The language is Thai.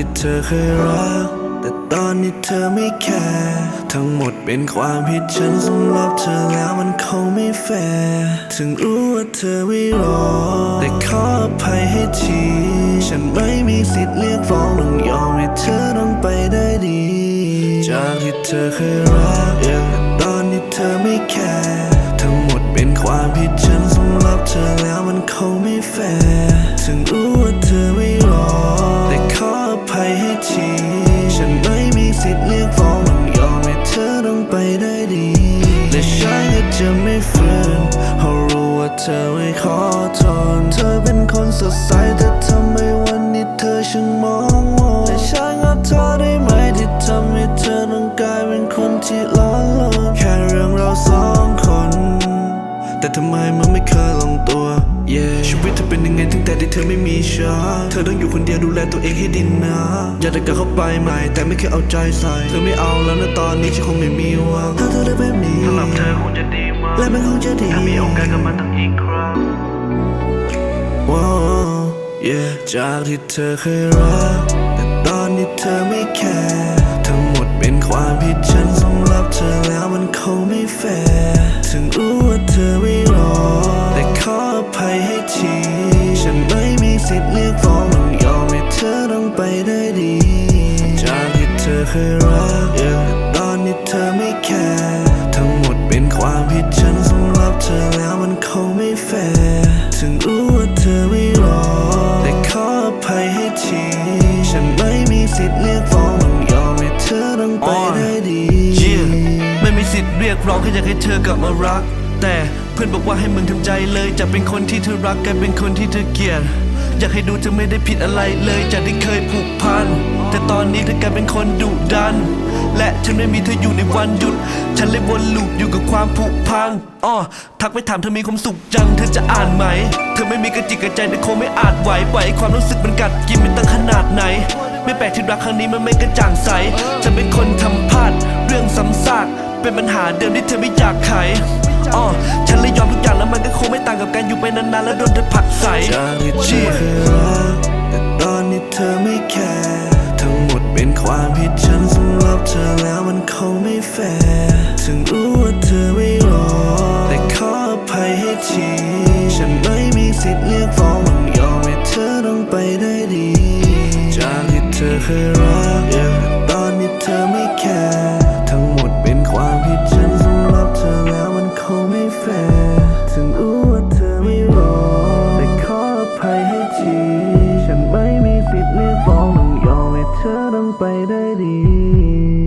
ที่เธอเคยรัก แต่ตอนนี้เธอไม่แคร์ทั้งหมดเป็นความผิดฉันสำหรับเธอแล้วมันคงไม่แฟร์ถึงรู้ว่าเธอไม่รอ แต่ขออภัยให้ที ฉันไม่มีสิทธิ์เรียกร้องต้องยอมให้เธอต้องไปได้ดี จากที่เธอเคยรักแต่ตอนนี้เธอไม่แคร์ทั้งหมดเป็นความผิดฉันสำหรับเธอแล้วมันคงไม่แฟร์ถึงรู้ ธอไม่ขอทนเธอเป็นคนสดใสแต่ทำไมวันนี้เธอช่างมองมนและฉันก็โทษได้ไหมที่ทำให้เธอต้องกลายเป็นคนที่ร้อนรนแค่เรื่องเราสองคน แต่ทำไมมันไม่เคยลงตัว yeah. ชีวิตเธอเป็นยังไงตั้งแต่ที่เธอไม่มีฉันเธอต้องอยู่คนเดียวดูแลตัวเองให้ดีนะอยากจะกลับเข้าไปใหม่แต่ไม่เคยเอาใจใส่ เธอไม่เอาแล้วนะตอนนี้ฉันคงไม่มีหวังถ้าเธอได้แบบนี้ และมันคงจะดีถ้ามีโอกาสกลับมาตั้งอีกครั้งว้าว yeah จากที่เธอเคยรัก แต่ตอนนี้เธอไม่แคร์ทั้งหมดเป็นความผิดฉันสำหรับเธอแล้วมันคงไม่แฟร์ถึงรู้ว่าเธอไม่รอ แต่ขออภัยให้ที ฉันไม่มีสิทธิ์เรียกร้องต้องยอมให้เธอต้องไปได้ดี จากที่เธอเคยรัก yeah แต่ตอนนี้เธอไม่แคร์ ฉันไม่มีสิทธิ์เรียกร้องต้องยอมให้เธอต้องไปได้ดี Yeah ไม่มีสิทธิ์เรียกร้องแค่อยากให้เธอกลับมารัก แต่เพื่อนบอกว่าให้มึงทำใจเลยจะเป็นคนที่เธอรักกลายเป็นคนที่เธอเกลียด อยากให้ดูเธอไม่ได้ผิดอะไรเลยจากที่เคยผูกพัน แต่ตอนนี้เธอกลายเป็นคนดุดัน และฉันไม่มีเธออยู่ในวันหยุด ฉันเลยวนลูปอยู่กับความผุพังอ้อทักไปถามเธอมีความสุขจังเธอจะอ่านไหม เธอไม่มีกระจิกกระใจแต่คงไม่อาจไหวปล่อยให้ความรู้สึกมันกัดกินเป็นตั้งขนาดไหน ไม่แปลกที่รักครั้งนี้มันไม่กระจ่างใสฉันเป็นคนทำพลาดเรื่องซ้ำซากเป็นปัญหาเดิมที่เธอไม่อยากไขอ๋อฉันเลยยอมทุกอย่างแล้วมันก็คงไม่ต่างกับการอยู่ไปนานๆแล้วโดนเธอผลักใสจากที่เธเชี่อ ธอไม่แคร์ทั้งหมดเป็นความผิดฉันสำหรับเธอแล้วมันคงไม่แฟร์ถึงรู้ว่าเธอไม่รอแต่ขออภัยให้ทีฉันไม่มีสิทธิ์เรียกร้องต้องยอมให้เธอต้องไปได้ดี จากที่เธอเคยรักตอนนี้เธอไม่แคร์ ฉัน